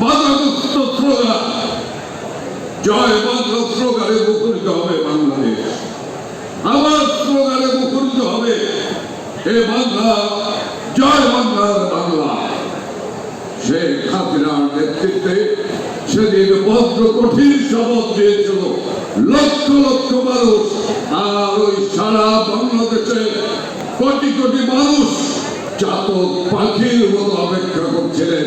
বাধামুক্ত slogan জয় বাংলা স্লোগানে মুখরিত হবে বাংলাদেশ। আবার স্লোগানে মুখরিত হবে এ বাংলা। জয় বাংলার বাংলা। শেখ হাসিনার নেতৃত্বে সেদিন বজ্র কঠিন শপথ দিয়েছিল লক্ষ লক্ষ মানুষ। আর ওই সারা বাংলাদেশে কোটি কোটি মানুষ চাতক পাখির মতো অপেক্ষা করছিলেন।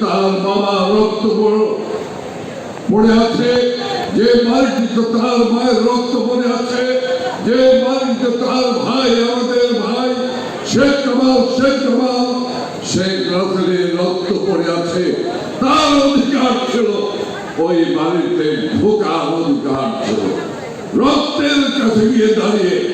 তার বাবা রক্ত তার ভাই, আমাদের ভাই, শেখ কামাল শেখ কামাল, শেখ রাসেলের রক্ত পড়ে আছে। তার অধিকার ছিল, ওই বাড়িতে ঢোকার অধিকার ছিল। রক্তের কাছে গিয়ে দাঁড়িয়ে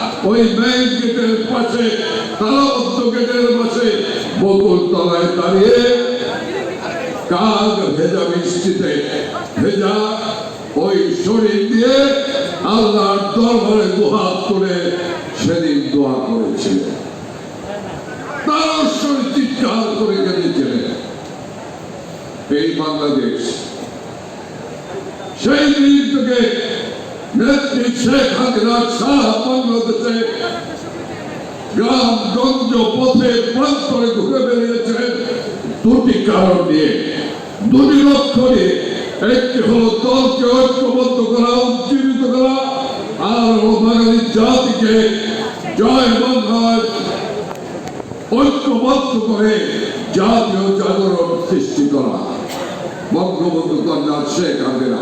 ওই মেইন গেটের পাশে তালাবদ্ধ গেটের পাশে বকুল তলায় দাঁড়িয়ে কাক ভেজা বৃষ্টিতে ভেজা ওই শরীর দিয়ে আল্লাহর দরবারে দুহাত তুলে সেদিন দোয়া করেছিলেন তার চিৎকার করে কেঁদেছিলেন এই বাংলাদেশ, সেই দিন থেকে শেখ হাসিনা সারা বাংলাদেশে গ্রাম গঞ্জ পথে প্রান্তরে ঘুরে বেরিয়েছেন দুটি কারণ নিয়ে। দুটি লক্ষ্য একটি হলো দলকে ঐক্যবদ্ধ করা উজ্জীবিত করা আর হলো বাঙালি জাতিকে জয় বাংলায় ঐক্যবদ্ধ করে জাতীয় জাগরণ সৃষ্টি করা বঙ্গবন্ধু কন্যা শেখ হাসিনা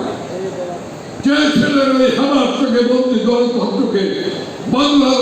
যে ছেলের ওই হামার থেকে বন্দী গণতন্ত্রকে বাংলার